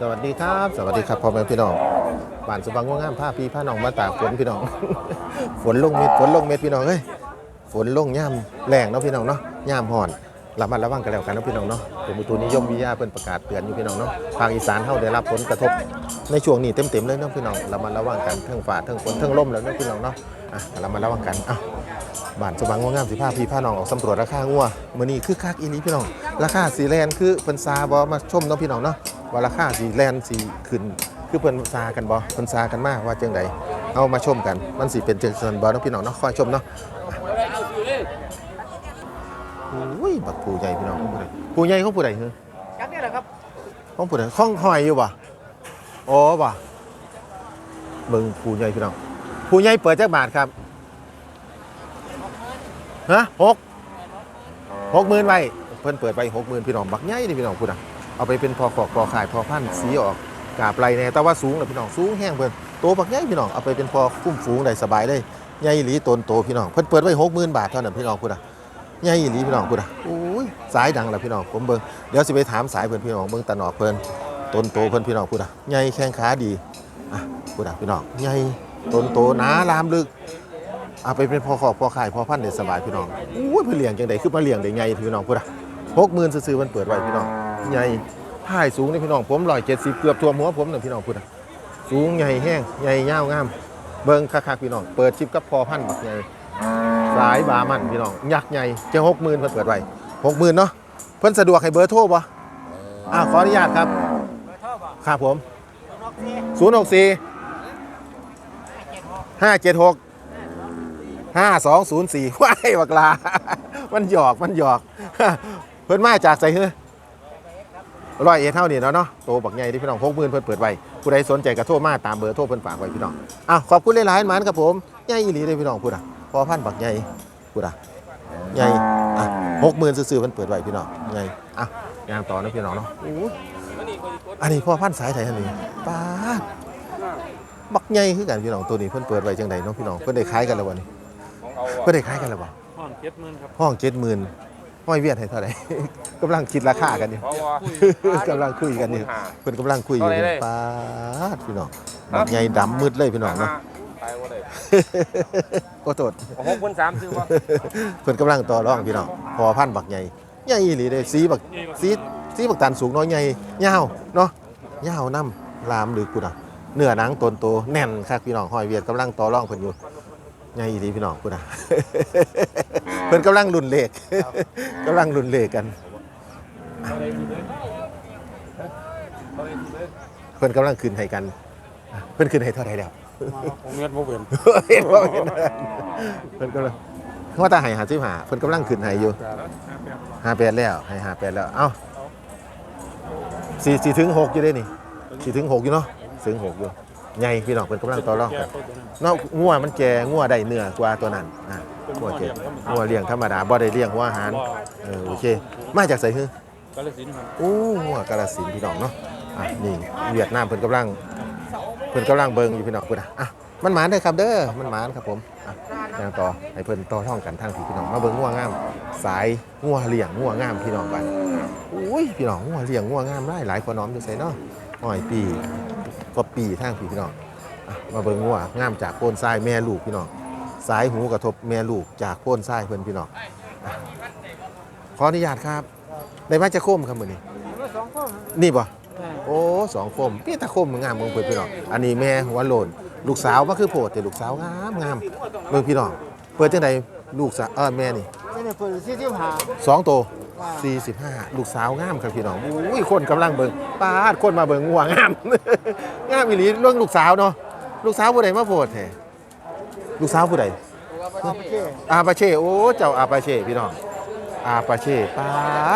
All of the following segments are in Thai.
สวัสดีครับ สวัสดีครับพ่อแม่พี่น้องบ้านสุบังง่วงงามผ้าพีผ้าน้องมาตากฝนพี่น้อง ฝนลงเม็ดฝนลงเม็ดพี่น้องเอ้ยฝนลงย่ำแรงเนาะพี่น้องเนาะย่ำห่อนระมัดระวังกันแล้วกันนะพี่น้องเนาะกรมอุตุนิยมวิทยาเพิ่นประกาศเตือนอยู่พี่น้องเนาะภาคอีสานเฮาได้รับผลกระทบ ในช่วงนี้เต็มๆเลยเนาะพี่น้องระมัดระวังกันเทั้งฟ้าเทั้งฝนเทั้งลมแล้วเนาะพี่น้องเนาะอะระมัดระวังกันอะบ้านสว่างงวงามสิพาพี่พาน้องออกสำรวจราคางัวมื้อนี้คือคักอีนี้พี่น้อง ราคาสีแลนคือเพิ่นซาบ่มาชมเนาะพี่น้องเนาะว่าราคาสีแลนสีขึ้นคือเพิ่นซากันบ่เพิ่นซากันมาว่าจังไดเอามาชมกัน มันสิเป็นจังซั่นบ่เนาะพี่น้องเนาะคอยชมเนาะโอ้ยบักผู้ใหญ่พี่น้องของผู้ใดผู้ใหญ่ของผู้ใดเหรอยักษ์นี่แหละครับของผู้ใดของหอยอยู่บ่ อ๋อบ่เบิ่งผู้ใหญ่พี่น้องผู้ใหญ่เปิดจักบาทครับฮะหกหกหมื่นไว้เพิ่นเปิดไปหกหมื่นพี่น้องบักใหญ่นี่พี่น้องพูดอะเอาไปเป็นพอขอกพอขายพอพันสีออกกาบไรแน่แต่ว่าสูงเลยพี่น้องสูงแห้งเพิ่นโตบักใหญ่พี่น้องเอาไปเป็นพอคุ้มฝูงได้สบายเลยใหญ่อีหลีตนโตพี่น้องเพิ่นเปิดไว้หกหมื่นบาทเท่านั้นพี่น้องพูดอะใหญ่อีหลีพี่น้องพูดอะโอ้ยสายดังแล้วพี่น้องผมเบิ่งเดี๋ยวสิไปถามสายเพิ่นพี่น้องเบิ่งตะหนอกเพิ่น ต้นโตเพิ่นพี่น้องพูดอะใหญ่แข้งขาดีอะพูดอะพี่น้องใหญ่ต้นโตหนาลามลึกเอาไปเป็นพอขอบพอขายพอพันธุ์ได้สบายพี่น้องอุ้ยเพื่อเลี้ยงจังไดคือมาเลี้ยงได้ไงพี่น้องพูดอะหกหมื่นซื้อมันเปิดไว้พี่น้องใหญ่ถ่ายสูงนี่พี่น้องผมร้อยเจ็ดสิบเกือบท่วมหัวผมน่ะพี่น้องพูดอะสูงใหญ่แห้งใหญ่ยาวงาม เบิ่งคักๆพี่น้องเปิดชิปกับพอพันบักใหญ่สายบามันพี่น้องยักษ์ใหญ่เจะหกหมื่นเพิ่นเปิดไว้หกหมื่นเนาะเพิ่นสะดวกให้เบอร์โทรบ่อ่าขออนุญาตครับ ครับผมนกที่ศูนย์หกสี่ห้ายว้ายบักลา มันหยอกมันหยอก เพิ่นมาจากใส่เฮ้อร้อยเอเท่านี่เนาะเนาะโตบักใหญ่ที่พี่น้องพกมื่นเพิ่นเปิดไว้ผู้ใดสนใจก็โทรมาตามเบอร์โทรเพิ่นฝากไว้พี่น้องอ้าวขอบคุณหลายๆหมันครับผมใหญ่อีหลีเลยพี่น้องพูดอะพอพันบักใหญ่พูดอะใหญ่อะหกหมื่นซื่อๆเพิ่นเปิดไว้พี่น้องใหญ่อะยางต่อนะพี่น้องเนาะ อ้ยอันนี้พ่อพันสายไทยอันนี้ป้าดบักใหญ่คือกันพี่น้องตัวนี้เพิ่นเปิดไว้จังไดเนาะพี่น้องเพิ่นได้ขายกันแล้ววันนี้เพื่อได้ขายกันหรือเปล่าห้องเจ็ดหมื่นครับห้องเจ็ดหมื่นห้อยเวียดให้เท่าไหร่ กำลังคิดราคากันอยู่เพราะว่ากำลังคุยกันอยู่หาเพิ่นกำลังคุยอยู่เท่าไหร่เนี่ยเลยป้าดพี่น้องบักใหญ่ดำมืดเลยพี่น้องเนาะตายว่าเลยก็โทษหกพันสามซื้อว่าเพิ่นกำลังต่อรองพี่น้องพอพันบักใหญ่ใหญ่อีหลีเลยสีบักสี สีบักตันสูงน้อยใหญ่ยาวเนาะยาวน้ำลามหรือกูน่ะเนื้อหนังตนโตแน่นคักพี่น้องห้อยเวียดกำลังต่อรองเพิ่นอยู่ใหญ่อีหลีพี่น้องกูน่ะเพิ่นกำลังรุ่นเลขกำลังรุ่นเลขกันเพิ่นกำลังคืนให้กัน เพิ่นคืนให้เท่าไหร่แล้วผมเงินโมเบินเห็นบ่เห็นเพิ่นกำลังเขาว่าตาให้หาสิบหาเพิ่นกำลังคืนให้อยู่หาแปดแล้วให้หาแปดแล้วเอ้า สี่สี่ถึงหกอยู่ได้นี่สี่ถึงหกอยู่เนาะถึงหกอยู่ใหญ่พี่น้องเป็นกำลังต่อรองกันเนาะงัวมันแก่งัวได้เนื้อกว่าตัวนั้นอะงัวแก่งัวเลี้ยงธรรมดาบ่ได้เลี้ยงหัวอาหารเออโอเค มาจากไสฮือกาลยสินครับโอ้งัวกาลสินพี่น้องเนาะอะนี่เวียดนามเพิ่นกำลังเพิ่นกำลังเบิ่งอยู่พี่น้องเพิ่นอะอะ มันหมานเด้อครับเด้อ มันหมานครับผมอะยังต่อให้เพิ่นต่อท่องกันทางพี่พี่น้องมาเบิ่งงัวงาม สายงัวเลี้ยงงัวงามพี่น้องบัดอุ้ยพี่น้องงัวเลี้ยงงัวงามหลายหลายพอน้อมจังไสเนาะอ้อยปีก็ปีทางพี่พี่น้องอะมาเบิ่งงัวงามจากโพ้นทรายแม่ลูกพี่น้องสายหูกระทบแม่ลูกจากโพ้นทรายเพิ่นพี่น้องอะขออนุญาตครับได้มาจะโคมครับมื้อนี้เบอร์สองคนนี่บ่เออโอ้สองคมพี่ตาคมงามเมืองเพื่อนพี่น้องอันนี้แม่หัวโลน ลูกสาวก็คือโพดแต่ลูกสาวงามงามเมืองพี่น้องเปิดจังใดลูกสาวเออแม่นี่นี่เนี่ยเปิดสี่สิบห้าสองโตว่าสี่สิบห้าลูกสาวงามครับพี่น้องอุ้ยคนกำลังเบิ่งป้าดคนมาเบิ่งงัวงามงามอีหลีเรื่องลูกสาวเนาะลูกสาวผู้ใดมาโพดแท้ลูกสาวผู้ใดเอาไปเช่อาปาเช่โอ้เจ้าอาปาเช่พี่น้องอาปาเช่ป้า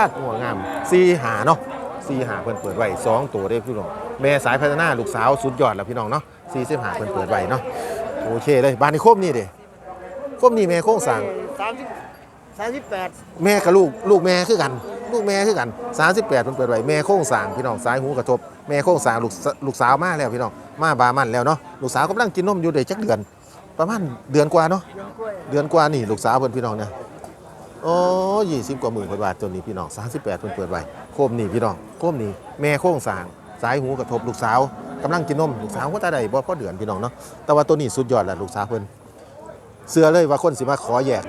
ดงัวงามสี่หาเนาะ สี่หาเพิ่นเปิดไว้สองตัวได้พี่น้องแม่สายพัฒนาลูกสาวสุดยอดแล้วพี่น้องเนาะสี่สิบหาเพิ่นเปิดไว้เนาะโอเคเลยบ้านนี้โคมนี่เด้โคมนี่แม่โค้งสั่งสามสิบสามสิบแปดแม่กับลูกลูกแม่คือกัน ลูกแม่คือกัน38เพิ่นเปิดไว้แม่โค้งสั่งพี่น้องสายหูกระทบแม่โค้งสั่งลูกสลูกสาวมาแล้วพี่น้องมาบามันแล้วเนาะลูกสาวกำลังกินนมอยู่ได้จักเดือน ประมาณเดือนกว่าเนาะเดือนกล้วยเดือนกว่านี่ลูกสาวเพิ่นพี่น้องเนี่ยโอ้ยี่สิบกว่าหมื่นกว่าบาทตัวนี้พี่น้องสามสิบแปดเพิ่นเปิดไว้โคมนี่พี่น้องโคมนี่แม่โค้งสางสายหูกระทบลูกสาวกำลังกินนมลูกสาวก็ตาใดบ่พอเดือนพี่น้องเนาะแต่ว่าตัวนี้สุดยอดแหละลูกสาวเพิ่นเสื้อเลยว่าคนสิมาขอแยก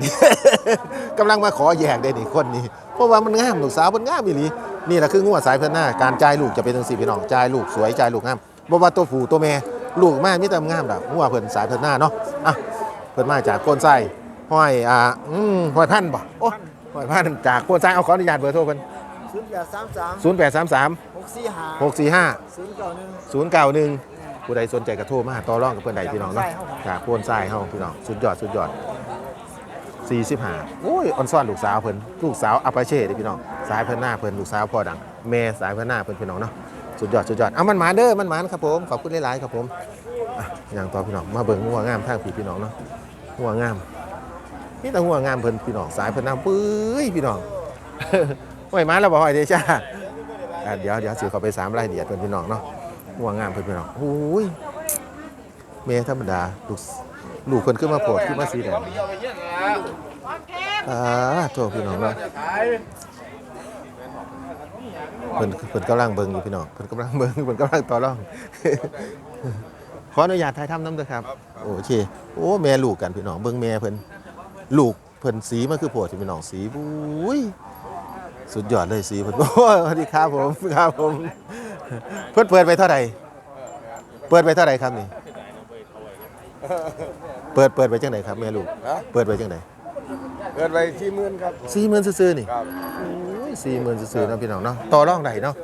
กำลังมาขอแยกได้นี่คนนี้เพราะว่ามันงามลูกสาวมันงามอีหลีนี่แหละคืองัวสายพันธุ์หน้าการจ่ายลูกจะเป็นจังซี่พี่น้องจ่ายลูกสวยจ่ายลูกงามบ่ว่าตัวผู้ตัวแม่ลูกมามีแต่งามดอกงัวเพิ่นสายพันธุ์หน้าเนาะอะเพิ่นมาจากโคนไส้ห้อยอ่าอืมห้อยพันบ่โอ้ห้อยพันจากโคนไส้เอาขออนุญาตเบอร์โทรเพิ่น ศูนย์แปดสามสาม0833 หกสี่ห้าหกสี่ห้าศูนย์เก้าหนึ่งศูนย์เก้าหนึ่งผู้ใดสนใจกระโทรมาต่อรองกับเพื่อนใดพี่น้องเนาะจากโพนทรายเฮาพี่น้องสุดยอดสุดยอดสี่สิบห้าโอ้ยออนซ่อนลูกสาวเพิ่นลูกสาวอาปาเช่เด้อพี่น้องสายเพิ่นหน้าเพิ่นลูกสาวพ่อดังแม่สายเพิ่นหน้าเพิ่นพี่น้องเนาะสุดยอดสุดยอดเอามันหมาเด้อมันหมานครับผมขอบคุณหลายๆครับผมอะอย่างต่อพี่น้องมาเบิ่งงัวงามทางพี่พี่น้องเนาะงัวงามนี่แต่งัวงามเพิ่นพี่น้องสายเพิ่นหน้าปื้ยพี่น้อง ห้อยมาแล้วบ่ห้อยเดชาอะเดี๋ยวเดี๋ยวสิเขาไปสามรายละเอียดเพื่อนพี่น้องเนาะหัวงามเพื่อนพี่น้องโอ้ยเมย์ธรรมดาลูกลูกเพิ่นขึ้นมาโผดขึ้นมาสีแดงอ่าโทษพี่น้องเนาะเพิ่นเพิ่นกำลังเบิ่งอยู่พี่น้องเพิ่นกำลังเบิ่งเพิ่นกำลังต่อรองขออนุญาตถ่ายทำน้ำด้วยครับโอเคโอ้แม่ลูกกันพี่น้องเบิ่งแม่เพิ่นลูกเพิ่นสีมันคือโผดที่พี่น้องสีบุ้ย สุดยอดเลยสีเพิ่นโอ้ยสวัสดีครับผมครับผม เพิ่นเปิดไปเท่าไหร่เปิดไปเท่าไหร่ครับนี่ เปิดเปิดไปจังไหนครับแม่ลูก ฮะ เปิดไปจังไหนเกิดไปที่มื่นครับสี่หมื่นซื่อๆนี่ ครับสี่หมื่นซื่อๆเนาะพี่น้องเนาะต่อรองได้เนาะ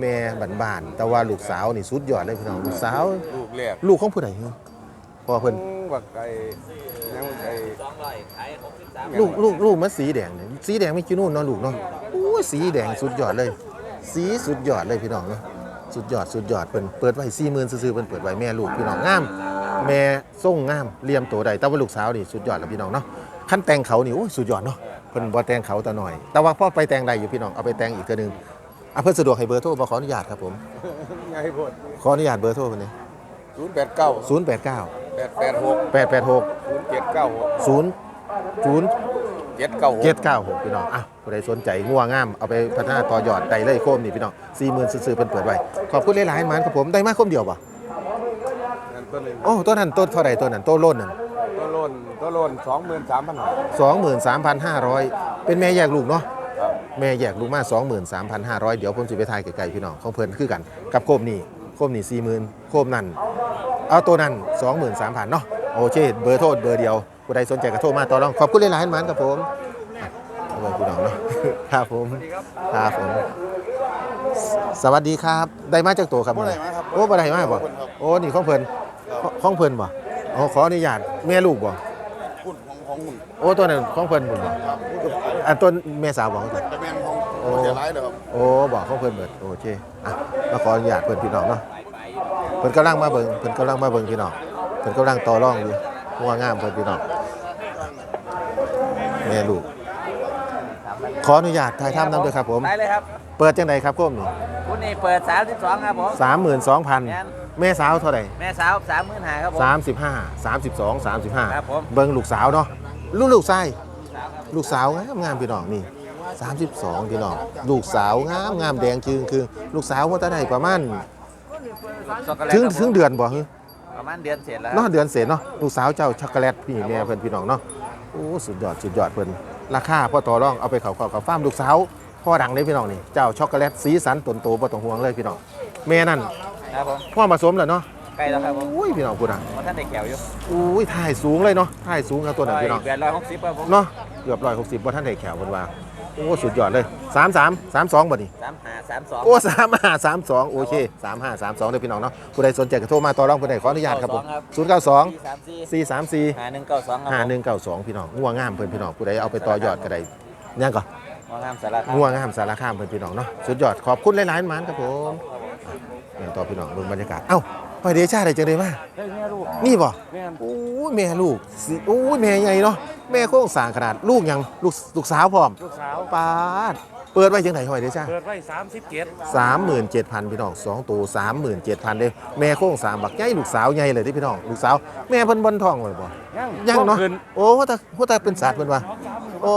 แม่บ้านๆแต่ว่าลูกสาวนี่สุดยอดเลยพี่น้องลูกสาว ลูกแรกลูกของผู้ใดเหรอพ่อเพิ่นบักไก่ยังไก่ลูกลูกลูกมันสีแดงเนี่ยสีแดงไม่กี่นู่นเนาะลูกเนาะโอ้ย สีแดงสุดยอดเลย สีสุดยอดเลยพี่น้องเนาะสุดยอดสุดยอดเปิดเปิดไว้สี่หมื่นซื่อๆเปิดเปิดไว้แม่ลูกพี่น้องงาม แม่ส่งงามเลี่ยมโตใดแต่ว่าลูกสาวนี่สุดยอดแล้วพี่น้องเนาะขั้นแต่งเขานี่โอ้ยสุดยอดเนาะเพิ่นบ่แต่งเขาแต่หน่อย แต่ว่าพ่อไปแต่งใดอยู่พี่น้องเอาไปแต่งอีกเทื่อนึงอะเพิ่นสะดวกให้เบอร์โทรบ่ขออนุญาตครับผมไงพดขออนุญาตเบอร์โทรเพิ่นนี่ศูนย์แปดเก้า089แปดแปดหก886ศูนย์เจ็ดเก้าหก0 0 เจ็ดเก้าหก796พี่น้องอะผู้ใดสนใจงัวงามเอาไปพัฒนาต่อยอดได้เลยโคมนี่พี่น้อง40,000ซื่อๆเพิ่นเปิดไว้ขอบคุณหลายๆหมันครับผมได้มาคมเดียวบ่นั่นต้นหนึ่งโอ้ตัวนั้นต้นเท่าไหร่ตัวนั้นโต้นโล้นนั่นตัวโลนตัวโลนสองหมื่นสามพัน23,500เป็นแม่แยกลูกเนาะครับแม่แยกลูกมา23,500เดี๋ยวผมสิไปทายไกลๆพี่น้องของเพิ่นคือกันกับโคมนี่โคมนี่40,000โคมนั่นเอาตัวนั้น23,000เนาะโอเคเบอร์โทรเบอร์เดียว ผู้ใดสนใจก็โทรมาต่อรองขอบคุณหลายๆหมันครับผมอะเอาไว้พี่น้องเนาะ ครับผมครับผมสสวัสดีครับ ได้มาจากตัวครับบ่ได้มาครับโอ้บ่ได้มาบ่ของเพิ่นครับโอ้นี่ของเพิ่นของเพิ่นบ่อ๋อขออนุญาตแม่ลูกบ่คุณของของคุณโอ้ตัวนั้นของเพิ่นบ่ครับพูดกับอันต้นแม่สาวบ่ของเพิ่นตะแมนของโอ้เสียร้ายเลยครับโอ้บอกเขาเพิ่นเบิดโอเคอะมาขออนุญาตเพิ่นพี่น้องเนาะเพิ่นกำลังมาเบิ่งเพิ่นกำลังมาเบิ่งพี่น้องเพิ่นกำลังต่อรองอยู่ งัวงามเพิ่นพี่น้องแม่ลูก ขออนุญาตถ่ายทำนํด้วยครับผมได้เลยครับเปิดจังไดครับโคมนี่คุณนี่เปิด 32 ครับผม32,000แม่สาวเท่าใดแม่สาว35,000ครับผม35 32 35ครับผม เบิ่งลูกสาวเนาะลูกลูกชาย สาวครับลูกสาวงามงามพี่น้องนี่ 32 พี่น้อง ลูกสาวงามงามแดงจึงคือ ลูกสาวว่าจะได้ประมาณช็อกโกแลตถึงครับผมถึงเดือนบ่ฮึ ประมาณเดือนเสร็จแล้วเนาะเดือนเศษเนาะลูกสาวเจ้าช็อกโกแลตพี่แม่เพิ่นพี่น้องเนาะโอ้สุดยอดสุดยอดเพิ่นราคาพ่อต่อรองเอาไปเขาเขาเขาฟาร์มลูกสาวพ่อดังเลยพี่น้องนี่เจ้าช็อกโกแลตสีสันตนโตบ่ต้องห่วงเลยพี่น้องแม่นั่นครับผมพ่อผสมแล้วเนาะใกล้แล้วครับผมอุ้ยพี่น้องพูดอะเพราะท่านได้แขวอยู่อุ้ยถ่ายสูงเลยเนาะถ่ายสูงครับตัวนั้นพี่น้องแปดร้อยหกสิบครับผมเนาะเกือบ160บ่ทันได้แขวเพิ่นว่า โอ้ สุดยอดเลย33 32บ่นี่สามหาสามสองโอ้สามห้าสามสองโอเคสามห้าสามสองเด้อพี่น้องเนาะผู้ใดสนใจก็โทรมาต่อรองผู้ใดขออนุญาตครับผมศูนย์เก้าสองสี่สามสี่สี่สามสี่หาหนึ่งเก้าสองครับห้าหนึ่งเก้าสองพี่น้องงัวงามเพิ่นพี่น้องผู้ใดเอาไปต่อยอดก็ได้ยังก่อนมองงามสารคามงัวงามสารคามเพิ่นพี่น้องเนาะสุดยอดขอบคุณหลายๆหมันครับผมอะอย่างต่อพี่น้องเบิ่งบรรยากาศเอ้าไปเดชาได้จังได๋มาเฮ้ยแม่ลูกนี่บ่แม่นโอ้ยแม่ลูกสิโอ้ยแม่ใหญ่เนาะ แม่โค้งสร้างขนาดลูกหยังลูกลูกสาวพร้อมลูกสาว ปาดเปิดไว้จังได๋ห้อยเดชาเปิดไว้สามสิบเจ็ดสามหมื่นเจ็ดพันพี่น้องสองตัวสามหมื่นเจ็ดพันเด้แม่โค้งสามบักใหญ่ลูกสาวใหญ่เลยที่พี่น้องลูกสาวแม่เพิ่นบนท้องเลยบ่ ยังยังเนาะขึ้นโอ้ว่าแต่ว่าแต่เป็นสัตว์เพิ่นว่าโอ้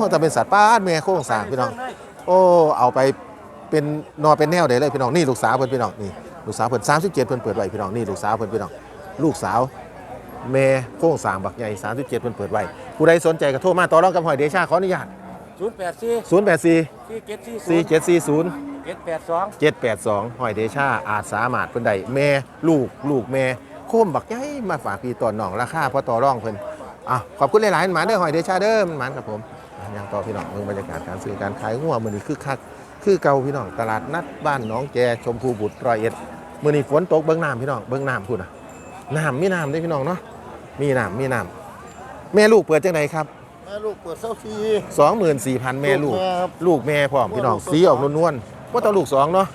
ว่าแต่เป็นสัตว์ป้าดแม่โค้งสามพี่น้อง โอ้เอาไปเป็นนอเป็นแนวเด้เลยพี่น้องนี่ลูกสาวเพิ่นพี่น้องนี่ลูกสาวเพิ่น37เพิ่นเปิดไว้พี่น้องนี่ลูกสาวเพิ่นพี่น้อง ลูกสาว แม่โค้งสร้างบักใหญ่37เพิ่นเปิดไว้ผู้ใดสนใจก็โทรมาต่อรองกับหอยเดชาขออนุญาตศูนย์แปดสี่084 สี่เจ็ดสี่ศูนย์4740 เจ็ดแปดสอง782หอยเดชาอาจสามารถเพิ่นได้แม่ลูกลูกแม่โคมบักใหญ่มาฝากพี่ตอนน้องราคาพอต่อรองเพิ่นอะขอบคุณหลายๆหมาเด้อหอยเดชาเด้อมันหมานครับผมอะยังต่อพี่น้องเบิ่งบรรยากาศการซื้อการขายงัวมื้อนี้คือคักคือเก่าพี่น้องตลาดนัดบ้านหนองแกชมพูบุตรร้อยเอ็ดมื้อนี้ฝนตกเบิ่งน้ำพี่น้องเบิ่งน้ำพุ่นน่ะ น้ำมีน้ำเด้อพี่น้องเนาะมีน้ำมีน้ำแม่ลูกเปิดจังไดครับแม่ลูกเปิดเส้าที24,000แม่ลูกแม่ครับลูกแม่พร้อมพี่น้องสีออกนวลๆว่าแตาลูกสองเนาะ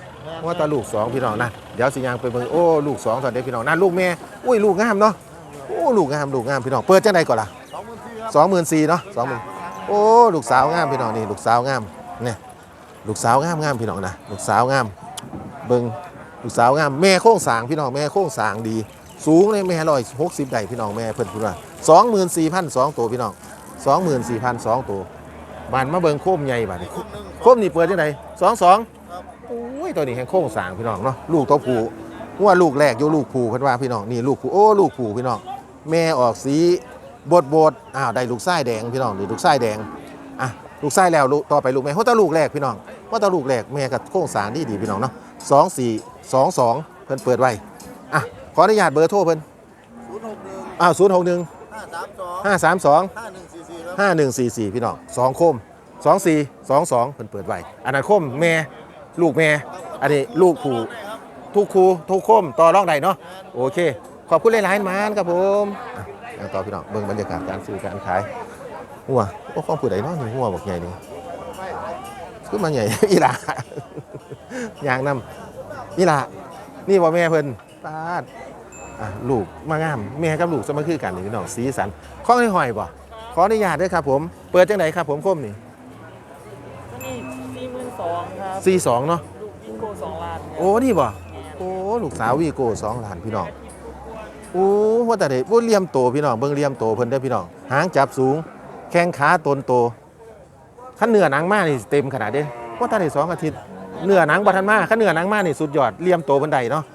ว่าแตาลูกสองพี่น้องนะเดี๋ยวสิยางไปเบิ่งโอ้ลูกสองตอนเด็กพี่น้องนั่นลูกแม่อุ้ยลูกงามเนาะโอ้ลูกงามลูกงามพี่น้องเปิดจังใดก่อนล่ะสองหมื่นสี่ครับสองหมื่นสี่เนาะสองหมื่นโอ้ลูกสาวงามพี่น้องนี่ลูกสาวงามเนี่ยลูกสาวงามงามพี่น้องนะลูกสาวงามเบิ่งลูกสาวงามแม่โค้งสร้างพี่น้องแม่โค้งสร้างดี สูงเลยแม่ร้อยหกสิบได้พี่น้องแม่เพิ่นพูดว่าสองหมื่นสี่พันสองตัวพี่น้องสองหมื่นสี่พันสองตัวบานมาเบิงโค้มใหญ่บานี้คนหนึ่งโคมนี่เปิดจังไดสองสองโอ้ยตัวนี้แห่งโค้งสางพี่น้องเนาะลูกตัวผู้ว่าลูกแรกอยู่ลูกผู้เพิ่นว่าพี่น้องนี่ลูกผู้โอ้ลูกผู้พี่น้องแม่ออกสีบดบดอ้าวได้ลูกไส้แดงพี่น้องนี่ลูกไส้แดงอะลูกไส้แล้วลูกต่อไปลูกแม่เพราะตาลูกแรกพี่น้องว่าตาลูกแรกแม่กับโค้งสางดีดีพี่น้องเนาะสองสี่สองสองเพิ่นเปิดไว้อะ ขออนุญาตเบอร์โทรเพิ่นศูนย์หกหนึ่งอ้าวศูนย์หกหนึ่งห้าสามสองห้าสามสองห้าหนึ่งสี่สี่ครับห้าหนึ่งสี่สี่พี่น้องสองโคมสองสี่สองสองเพิ่นเปิดไว้อันนั้นโคมแม่ลูกแม่อันนี้ลูกผู้ทุกครูทุกโคมต่อรองใดเนาะโอเค ขอบคุณหลายๆมานครับผมอะอย่างต่อพี่น้องเบิ่งบรรยากาศการซื้อการขายหัวโอ้ของผู้ใดเนาะนี่หัวบอกใหญ่นี่คือมาใหญ่อีหลายางนำอีหลานี่บ่แม่เพิ่น ตาดอะลูกมางามแม่กับลูกสมาคือกันนี่พี่น้องสีสันข้องให้หอยบ่ขออนุญาตด้วยครับผม เปิดจังไหนครับผมคมนี่นี่สี่หมื่นสองครับสี่สองเนาะลูกยิงโกสองล้านครับโอ้นี่บ่โอ้ลูกสาววีโก้สองล้านพี่น้องโอ้ว่าแต่เด็กว่าเลี่ยมโตพี่น้องเบิ่งเลี่ยมโตเพิ่นได้อพี่น้องหางจับสูง แข้งขาตนโตขั้นเนื้อหนังมานี่เต็มขนาดเด้ว่าแต่เด็กสองอาทิตย์เนื้อหนังบ่ทันมาขั้นเนื้อหนังมานี่สุดยอดเลี่ยมโตเพิ่นได้เนาะแม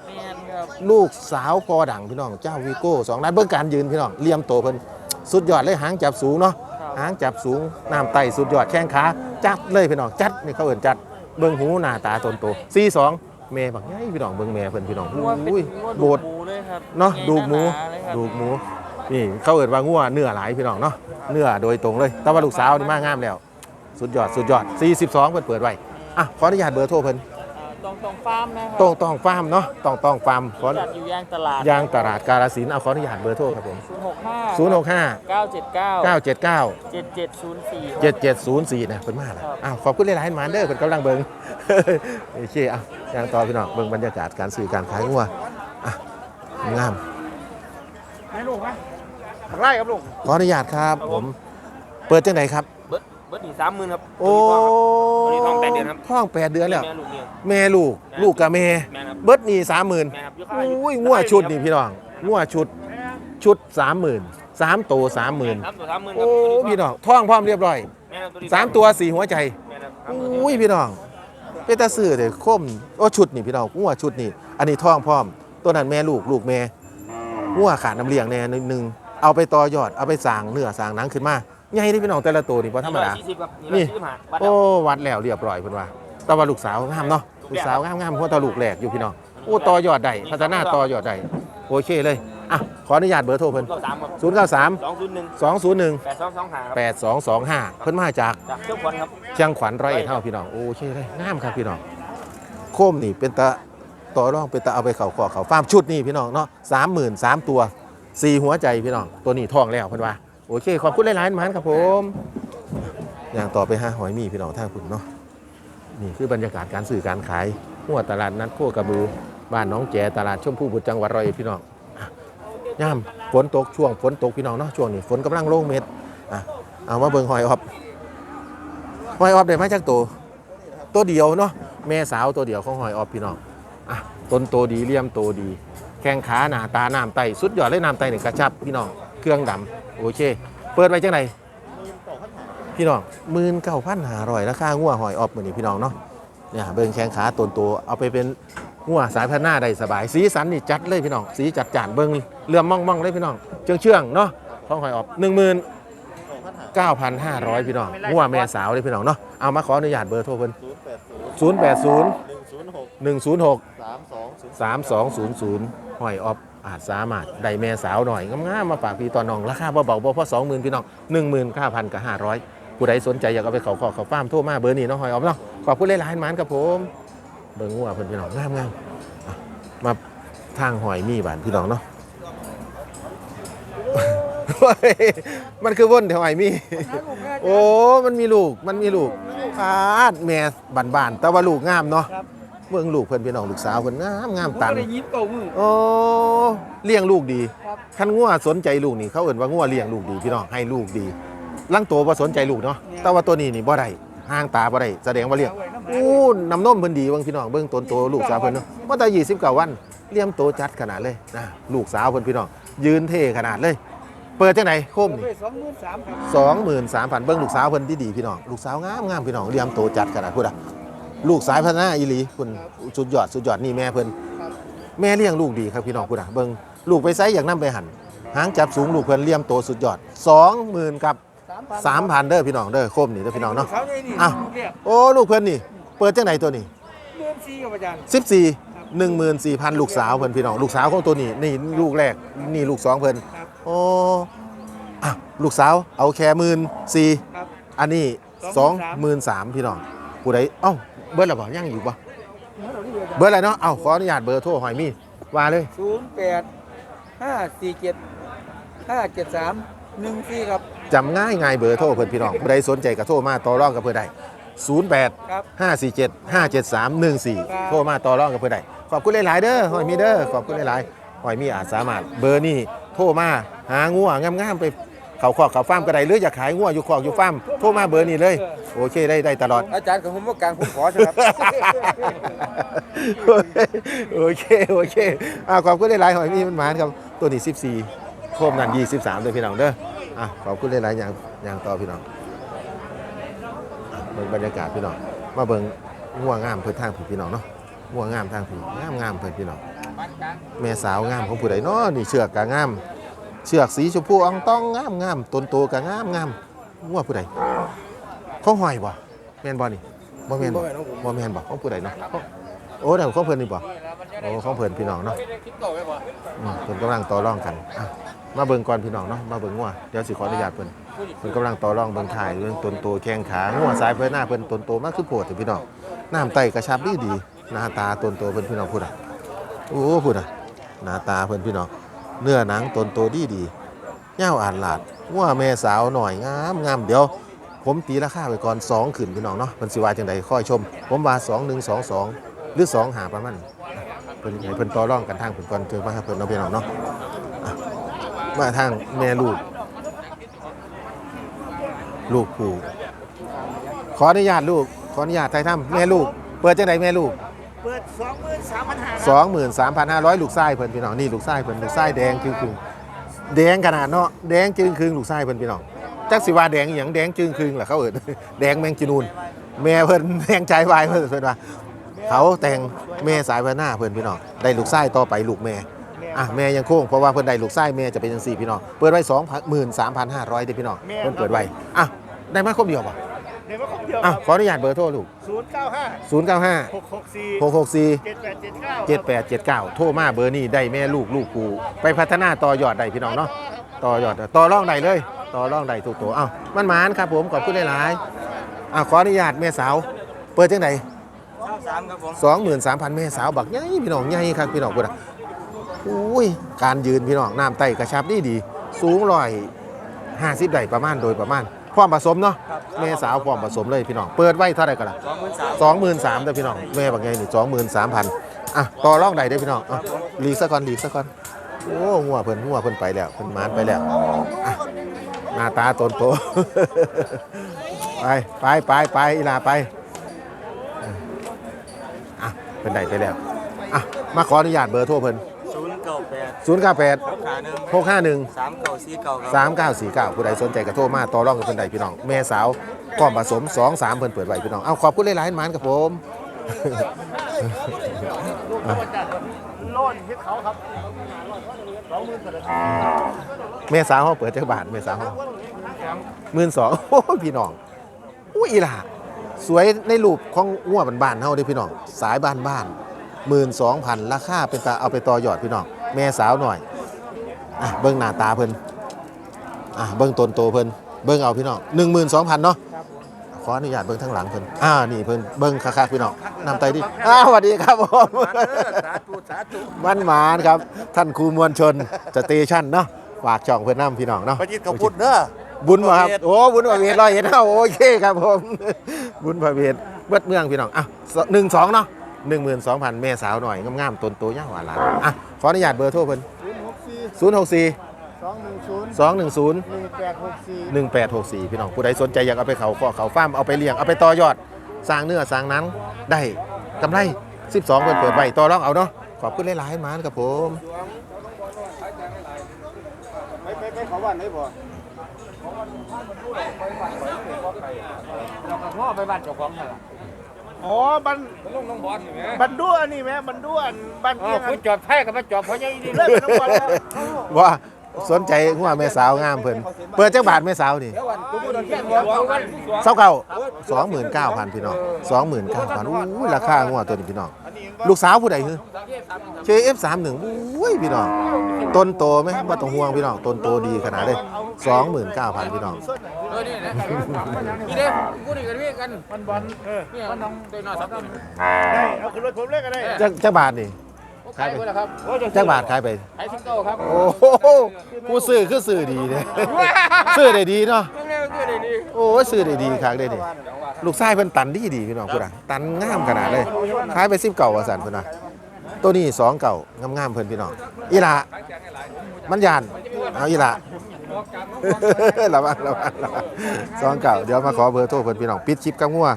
นครับ ลูกสาวพอดังพี่น้อง เจ้าวีโก้สองล้านเบิ่งการยืนพี่น้องเลี่ยมโตเพิ่นสุดยอดเลยหางจับสูงเนาะครับหางจับสูงน้ำไตสุดยอดแข้งขาจัดเลยพี่น้องจัดนี่เขาเอิ้นจัดเบิ่งหูหน้าตาตนโต42แม่บักใหญ่พี่น้องเบิ่งแม่เพิ่นพี่น้องงัวเป็นอุ้ยงัวโบดูดหมูเลยครับเนาะใญ่ดูกหมูนาๆเลยครับดูกหมูนี่เขาเอิ้นว่างัวเนื้อหลายพี่น้องเนาะเนื้อโดยตรงเลย แต่ว่าลูกสาวนี่มางามแล้ว สุดยอดสุดยอด 42เพิ่นเปิดไว้อะขออนุญาตเบอร์โทรเพิ่นอ่า ตรงตรงฟาร์มนะครัต้องต้องฟาร์มเนาะต้องต้องฟาร์มขอจัดอยู่ย่างตลาดยางตลาดกาลสินธุ์เอาขออนุญาตเบอร์โทรครับผมศูนย์หกห้า065 เก้าเจ็ดเก้า979 เจ็ดเจ็ดศูนย์สี่ 7704นะเพิ่นมาแล้วอ้าวขอบคุณหลายๆหมานเด้อเพิ่นกำลังเบิ่ง โอเคอะอย่างต่อพี่น้องเบิ่งบรรยากาศการซื้อการขายงัวอะงาม ให้ลูกไหมไล่ครับลูก ขออนุญาตครับผม เปิดจังไหนครับ เบิร์ดเบิร์ดนี่สามหมื่นครับโอ้ตัวนี้ท้องแปดเดือนครับท้องแปดเดือนแล้ว แม่ลูกเนี่ย แม่ลูก ลูกกับแม่ แม่ครับเบิดนี่สามหมื่นแม่ครับยกขาอยู่ อุ้ยงัวชุดนี่พี่น้องงัวชุด ชุดสามหมื่นสามตัวสามหมื่นครับตัวสามหมื่นคโอ้รับพี่น้องท้องพร้อมเรียบร้อยแม่ครับตัวนี้สามตัวสี่หัวใจ แม่ครับอุ้ยพี่น้องเป็นตาซื้อเดี๋ยวคมโอ้ชุดนี่พี่น้องงัวชุดนี่ อันนี้ท้องพร้อม ตัวนั้นแม่ลูกลูกแม่งัวขาดน้ำเลี้ยงแน่นิดนึงเอาไปต่อยอดเอาไปสร้างเนื้อสร้างหนังขึ้นมา ใหญ่ที่พี่น้องแต่ละตัวนี่พอธรรมดา สี่สิบครับนี่นี่สี่สิบห้าบาทโอ้วัดแล้วเรียบร้อยเพิ่นว่าแต่ว่าลูกสาวงามเนาะลูกสาวงามงามเพราะตาลูกแหลกอยู่พี่น้องโอ้ต่อยอดได้พัฒนาต่อยอดได้โอเคเลยอะขออนุญาตเบอร์โทรเพิ่นก็สามครับ093 สองศูนย์หนึ่ง201 แปดสองสองห้าครับ8225 เพิ่นมาจากจากเชือกควันครับเชียงขวัญร้อยเอ็ดเท่าพี่น้องโอเคเลยงามครับพี่น้องโคมนี่เป็นตาต่อรองเป็นตาเอาไปเข่าคอเขาฟาร์มชุดนี่พี่น้องเนาะสามหมื่นสามตัวสี่หัวใจพี่น้องตัวนี้ทองแล้วเพิ่นว่า โอเค ขอบคุณหลายๆมันครับผม อย่างต่อไปห้าหอยมีพี่น้องท่างคุณเนาะนี่คือบรรยากาศการสื่อการขายหัวตลาดนัดโคกระบือบ้านน้องแจตลาดชมพูบุตรจังหวัดร้อยพี่น้องย่ามฝนตกช่วงฝนตกพี่น้องเนาะช่วงนี้ฝนกำลังโล่งเม็ดอะเอามาเบิ่งหอยออบหอยออบได้มาจากตัวตัวเดียวเนาะแม่สาวตัวเดียวของหอยออบพี่น้องอะต้นโตดีเลี่ยมโตดี แข้งขาหนาตาน้ำไตสุดยอดเลยน้ำไตหนึ่งกระชับพี่น้องเครื่องดำ โอเค เปิดไว้จังไหนพี่น้องหมื่นเก้าพันหาร้อยราคางัวหอยออบมือนี้พี่น้องเนาะเนี่ยเบิ่งแข้งขาตนโตเอาไปเป็นหัวสายพันธุ์หน้าได้สบาย สีสันนี่จัดเลยพี่น้อง สีจัดจานเบิ่งเลื่อมม่องเลยพี่น้อง เชื่องเชื่องๆเนาะท้องหอยออก1 9 5 0 0พี่น้องหัวแม่สาวเลยพี่น้องเนาะเอามาขออนุญาตเบอร์โทรเพิ่นศูนย์แปดศูนย์หนึ่งศูนย์หกสามสองศูนย์3200หอยออฟ อาจสามารถได้แม่สาวหน่อยงามๆมาฝากพี่ตอนน้องราคาเบาๆบ่พอ20,000พี่น้อง19,000กับ500ผู้ใดสนใจอยากเอาไปเขาขอเขาฟาร์มโทรมาเบอร์นี้เนาะหอยออฟเนาะขอบคุณหลายๆหมานครับผมเบิ่งงัวเพิ่นพี่น้องงามๆอะมาทางหอยมีบานพี่น้องเนาะโอ้ยมันคือว่นแถวหอยมี โอ้ มันมีลูก มันมีลูกคาดแม่บานๆ แต่ว่าลูกงามเนาะ เบิ่งลูกเพิ่นพี่น้องลูกสาวเพิ่นงามงามตัน ได้ยินโตมือ โอ้เลี้ยงลูกดีครับ คันงัวสนใจลูกนี่เขาเอิ่นว่างัวเลี้ยงลูกดีพี่น้องให้ลูกดีลังโตบ่สนใจลูกเนาะแต่ว่าตัวนี้นี่บ่ได้ห่างตาบ่ได้แสดงว่าเลี้ยงอู้น้ำนมเพิ่นดีเบิ่งพี่น้องเบิ่งต้นโตลูกสาวเพิ่นเนาะบ่แต่29วันเลี้ยงโตจัดขนาดเลยนะลูกสาวเพิ่นพี่น้องยืนเท่ขนาดเลย เปิดจังไดโคมนี่สองหมื่นสามครับ สองหมื่นสามพันเบิ้งลูกสาวเพิ่นที่ดีพี่น้อง ลูกสาวงามงามพี่น้องเรียมโตจัดขนาดพูดอะ ลูกสายพัฒนาอีหลีคุณสุดยอดสุดยอดนี่แม่เพิ่นแม่เลี้ยงลูกดีครับพี่น้องพูดอะเบิ้งลูกไปไซอย่างนํไปหันหางจับสูงลูกเพิ่นเลี้ยมโตสุดยอดสองหมื่นกับสามพันเด้อพี่น้องเด้อโคมนี่เด้อพี่น้องเนาะเขาได้นี่อ้าวเรียกโอ้ลูกเพิ่นนี่ เปิดจังไหนตัวนี้เดือนสี่กับอาจารย์สิบสี่หนึ่งหมื่นสี่พันลูกสาวเพิ่นพี่น้องลูกสาวของตัวนี้นี่ลูกแรกนี่ลูกสองเพิ่นครับโอ้อะลูกสาวเอาแค่หมื่นสี่ครับอันนี้สองหมื่นสามพี่น้องผู้ใดเอ้า เบิร์ดหรือเปล่ายังอยู่ปะเบิร์ดอะไรเนาะเอ้าขออนุญาตเบอร์โทรหอยมีว่าเลย ศูนย์แปดห้าสี่เจ็ดห้าเจ็ดสามหนึ่งสี่ครับ จำง่ายง่ายเบอร์โทรเพิ่นพี่น้องผู้ใดสนใจก็โทรมาต่อรองกับเพิ่นได้0 8 ครับ5 4 7 5 7 3 1 4 โทรมาต่อรองกับเพิ่นได้ขอบคุณหลาย ๆ เด้อหอยมีเด้อขอบคุณหลาย ๆ หอยมีอาจสามารถเบอร์นี่โทรมาหางัวงาม ๆ ไป เขาคอกเขาฟาร์มก็ได้หรืออยากขายงัวอยู่คอกอยู่ฟาร์มโทรมาเบอร์นี้เลย โอเคได้ได้ตลอด อาจารย์ของผมว่ากลางผมขอใช่ไหมครับ โอเคโอเคอ่าขอบคุณหลายๆหอยมีมันหมานครับตัวนี้ 14โคมนั่น23เลยพี่น้องเด้ออะขอบคุณหลายๆอย่างอย่างต่อพี่น้องอะเบิ่งบรรยากาศพี่น้องมาเบิ่งงัวงามเพิ่นทางผีพี่น้องเนาะงัวงามทางผีงามงามเพิ่นพี่น้องแม่สาวงามของผู้ใดเนาะนี่เชือกกะงาม เชือกสีชมพูอ่องต้องงามงามต้นโตกะงามงามงัวผู้ใดของหอยบ่แม่นบ่นี่บ่แม่นบ่บ่แม่นบ่ของผู้ใดเนาะของโอ้เดี๋ยวของเพิ่นนี่บ่โอ้ของเพิ่นพี่น้องเนาะอืมเพิ่นกำลังต่อรองกันอะมาเบิ่งก่อนพี่น้องเนาะมาเบิ่งงัวเดี๋ยวสิขออนุญาตเพิ่นเพิ่นกำลังต่อรองเบิ่งถ่ายเรื่องต้นโตแข้งขางัวสายเพิ่นหน้าเพิ่นต้นโตมากคือโพดเถอะพี่น้องน้ำไตกระชับดีดีหน้าตาต้นโตเพิ่นพี่น้องพูดอะโอ้พูดอะหน้าตาเพิ่นพี่น้อง เนื้อหนังตนโตดีดีเงาอ่านหลาดงัวแม่สาวหน่อยงามงามเดี๋ยว ผมตีราคาไปก่อน2ขึ้นพี่น้องเนาะมันสิว่าจังไดค่อยชม ผมว่า2 1 2 2หรือ2หาประมาณนี้เพิ่นเพิ่นต่อร่องกันทางเพิ่นก่อนเจอมาหาเพิ่นเนาะพี่น้องเนาะมาทางแม่ลูก ลูกผู้ขออนุญาตลูกขออนุญาตไทยถ้ำแม่ลูก เปิดจังไดแม่ลูก เปิดสองหมื่นสามพันห้า23,500 ลูกไส้เพิ่นพี่น้องนี่ลูกไส้เพิ่นลูกไส้แดงคือคือแดงขนาดเนาะแดงจึงคืงลูกไส้เพิ่นพี่น้องจักสิว่าแดงอหย่างแดงจึงคืงล่ะเขาเอิ้นแดงแมงจีนูนแม่เพิ่นแดงใจวายเพิ่นเพิ่นว่าเขาแต่งแม่สายพันหน้าเพิ่นพี่น้องได้ลูกไส้ต่อไปลูกแม่อะแม่ยังโค้งเพราะว่าเพิ่นได้ลูกไส้แม่จะเป็นจังซี่พี่น้องเปิดไว้23,500เด้อพี่น้องเพิ่นเปิดไว้อะได้มาครบเดียวป่ะเดี๋ยวมาคงเดียวอะขออนุญาตเบอร์โทรลูกศูนย์เก้าห้า095หกหกสี่664 เจ็ดแปดเจ็ดเก้า7879 โทรมาเบอร์นี้ได้แม่ลูกลูกกูไปพัฒนาต่อยอดได้พี่น้องเนาะต่อยอดต่อรองได้เลยต่อรองได้ทุกตัวเอ้ามันหมานครับผมขอบคุณหลายๆอะขออนุญาตแม่สาว เปิดจังไหนสามครับผมสองหมื่นสามพันแม่สาวบักใหญ่พี่น้องใหญ่ครับพี่น้องพุ่นอะอุ้ยการยืนพี่น้องน้ำไตกระชับดีดี สูงร้อยห้าสิบได้ประมาณโดยประมาณ พร้อมผสมเนาะแม่สาวพร้อมผสมเลยพี่น้อง เปิดไว้เท่าไหร่กันล่ะสองหมื่นสามสองหมื่นสามเด้อพี่น้อง แม่บักใหญ่นี่สองหมื่นสามพันอะต่อรองใดเด้อพี่น้องอะหลีกซะก่อนหลีกซะก่อนโอ้หัวเพิ่นหัวเพิ่นไปแล้วเพิ่นมานไปแล้วอะหน้าตาตนโต ไปไปไปไปอีหลาไปอะเพิ่นได้ไปแล้วอะมาขออนุญาตเบอร์โทรเพิ่น ศูนย์เก้าแปด0 9 8ขาหนึ่ง6 5 1สามเก้าสี่เก้าครับ3 9 4 9ผู้ใดสนใจก็โทรมาต่อรองกับเพิ่นใดพี่น้องแม่สาวพร้อมผสม2 3เพิ่นเปิดไว้พี่น้องเอาขอบคุณหลายๆหมานกับผมเมษาเขาเปิดจักบาทเมษาเขาหมื่นสองโอ้ยพี่น้องอุ้ยอีหล่ะสวยในรูปของงัวบ้านๆเฮาเด้อพี่น้อง สายบ้านๆหมื่นสองพันราคาเป็นตาเอาไปต่อยอดพี่น้อง แม่สาวหน่อยอะเบิ้งหน้าตาเพิ่นอะเบิ้งตนโตเพิ่นเบิ้งเอาพี่น้องหนึ่งหมื่นสองพันเนาะขออนุญาตเบิ้งทั้งหลังเพิ่นอ่านี่เพิ่นเบิ้งคักๆพี่น้องนำไตดิอ้าวสวัสดีครับผมสาธุสาธุมันหมานครับ ท่านครูมวลชนสเตชันเนาะฝากช่องเพื่อนน้ำพี่น้องเนาะพระจิตเขาพูดเด้อบุญมาครับโอ้บุญพระเวทร้อยเอ็ดเนาะโอเคครับผม บุญพระเวทเบิดเมืองพี่น้องอะหนึ่งสองเนาะ หนึ่งหมื่นสองพันแม่สาวหน่อยงามๆตนโตย่างหวานหลานอะขออนุญาตเบอร์โทรเพิ่นศูนย์หกสี่สองหนึ่งศูนย์สองหนึ่งศูนย์หนึ่งแปดหกสี่หนึ่งแปดหกสี่พี่น้องผู้ใดสนใจอยากเอาไปเขาข้อเขาฟ้าร์มเอาไปเลี้ยงเอาไปต่อยอด สร้างเนื้อสร้างหนังได้กำไร 12เปิดเปิดใบต่อรองเอาเนาะขอบคุณหลายๆหมานครับผม ไปไปไปเขาวันไหนบ่พ่อไปบ้านเจ้าของนั่นล่ะ อ๋อบันลุงน้องบอลอยู่ไหมบันด้วนนี่แม่บันด้วนบันอ๋อเกียงคุณจอบไพ่กับมาจอบพ่อใหญ่ดีเลิกเป็นน้องบอลแล้ว ว่า สนใจงัวแม่สาวงามเพิ่นเปิดจักบาทแม่สาวนี่ตุ้มโดนแค่หัววันเศร้าเก่าสองหมื่นเก้าพันพี่น้องสองหมื่นเก้าพันอู้ยราคางัวตัวนี้พี่น้องลูกสาวผู้ใดคือเชฟสามหนึ่งอุ้ยพี่น้องต้นโตไหมว่าต้องห่วงพี่น้องต้นโตดีขนาดเลยสองหมื่นเก้าพันพี่น้องเออนี่นะนี่เด้กูนี่กันพี่กันมันบอลเออเนี่ยน้องเด็กน้อยสามคนได้เอาขึ้นรถผมเล่นกันได้จักจักบาทนี่ายไปแล้วครับจักบาทขายไปขายสิบเก้าครับโอ้โหผู้ซื้อคือซื้อดีเนี่ยซื้อได้ดีเนาะเร็วๆคือดีโอ้ยซื้อได้ดีคักได้นี่ลูกชายเพิ่นตันดีดีพี่น้องพุ่นน่ะตันงามขนาดเลยขายไป10เก่าว่าซั่นเพิ่นน่ะตัวนี้สองเก่างามๆเพิ่นพี่น้องอีหละมันยานเอาอีหละระวังระวังระวังสองเก่าเดี๋ยวมาขอเบอร์โทรเพิ่นพี่น้อง ปิดชิปกับงัว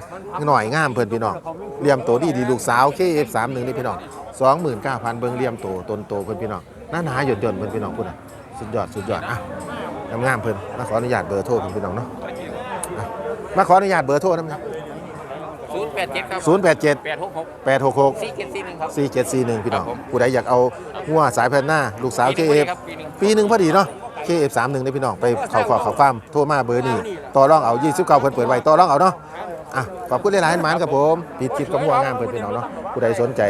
หน่อยงามเพิ่นพี่น้องเลี่ยมโตดีดีลูกสาว KF31 นี่พี่น้อง 29,000เบิ่งเลี่ยมโตต้นโตเพิ่นพี่น้องหน้าหนาหย่นๆเพิ่นพี่น้องพุ่นน่ะสุดยอดสุดยอดอะงามๆเพิ่นมาขออนุญาตเบอร์โทรเพิ่นพี่น้องเนาะอะมาขออนุญาตเบอร์โทรนำศูนย์แปดเจ็ดครับ087แปดหกหก866สี่เจ็ดสี่หนึ่งครับ4741พี่น้องครับผมผู้ใดอยากเอางัวสายพันธุ์หน้าลูกสาวปีหนึ่ง KF ครับปีหนึ่งปีหนึ่งพอดีเนาะ KF31 ได้พี่น้องไปเขาขอเขาฟาร์มโทรมาเบอร์นี้ต่อรองเอา29เพิ่นเปิดไว้ต่อรองเอาเนาะ อะขอบคุณหลายๆหมานครับผมปิดคลิปกับงัวงามเพิ่นพี่น้องเนาะผู้ใดสนใจ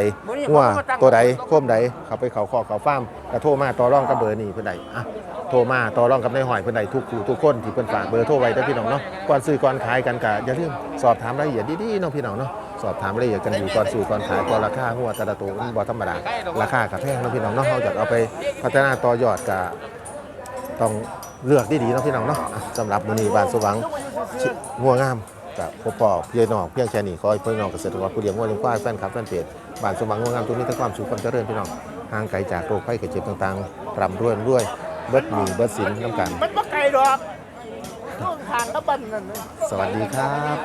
งัวตัวใดโคมใดเขาไปเขาขอเขาฟ้าร์มก็โทรมาต่อรองกับเบอร์นี้เพิ่นใดอะโทรมาต่อรองกับนายหอยเพิ่นใดทุกคู่ทุกคนที่เพิ่นฝากเบอร์โทรไว้เด้อพี่น้องเนาะก่อนซื้อก่อนขายกันก็อย่าลืมสอบถามรายละเอียดดีๆเนาะพี่น้องเนาะสอบถามรายละเอียดกันดีก่อนซื้อก่อนขายก่อนราคางัวแต่ละตัวมันบ่ธรรมดาราคาก็แพงเนาะพี่น้องเนาะเราอยากเอาไปพัฒนาต่อยอดก็ต้องเลือกดีๆเนาะพี่น้องเนาะสำหรับมื้อนี้บ้านสว่างชิงัวงาม กับพ่อปอพี่น้องเพียงแค่นี้ขอให้พี่น้องเกษตรกรผู้เลี้ยงงัวเลี้ยงควายแฟนคลับแฟนเพจบ้านสว่างงัวงามทุกนี้ทั้งความสุขความเจริญพี่น้องห่างไกลจากโรคภัยไข้เจ็บต่างๆร่ำรวยรวยเบิดหนี้เบิดสินน้ำกัน มันบ่ไกลดอกช่วงทางกับบันนั่นน่ะสวัสดีครับ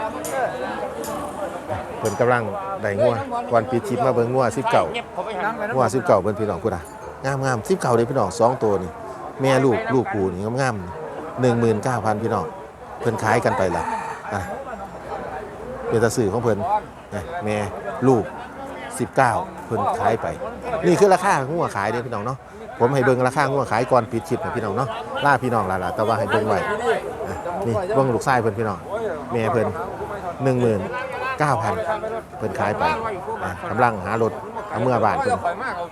เพิ่นกำลังได้งัววันปีชิปมาเบิ่งงัว10เก่าเงียบเขาไปนั่งไปนะงัว10เก่าเพิ่นพี่น้องพุ่นน่ะงามๆ10เก่าเด้พี่น้องสองตัวนี่แม่ลูกลูกกูนี่งามๆ19,000พี่น้องเพิ่นขายกันไปละอะ เป็นตาสื่อของเพิ่นนะแม่ลูก 19 เพิ่นขายไป นี่คือราคางัวขายเด้พี่น้องเนาะผมให้เบิ่งราคางัวขายก่อนปิดคลิปนะพี่น้องเนาะล่าพี่น้องล่ะล่ะแต่ว่าให้เบิ่งไว้อะนี่เบิ่งลูกชายเพิ่นพี่น้องแม่เพิ่น19,000เพิ่นขายไปอะกำลังหารถเอาเมื่อบานเพิ่นไปมากเอา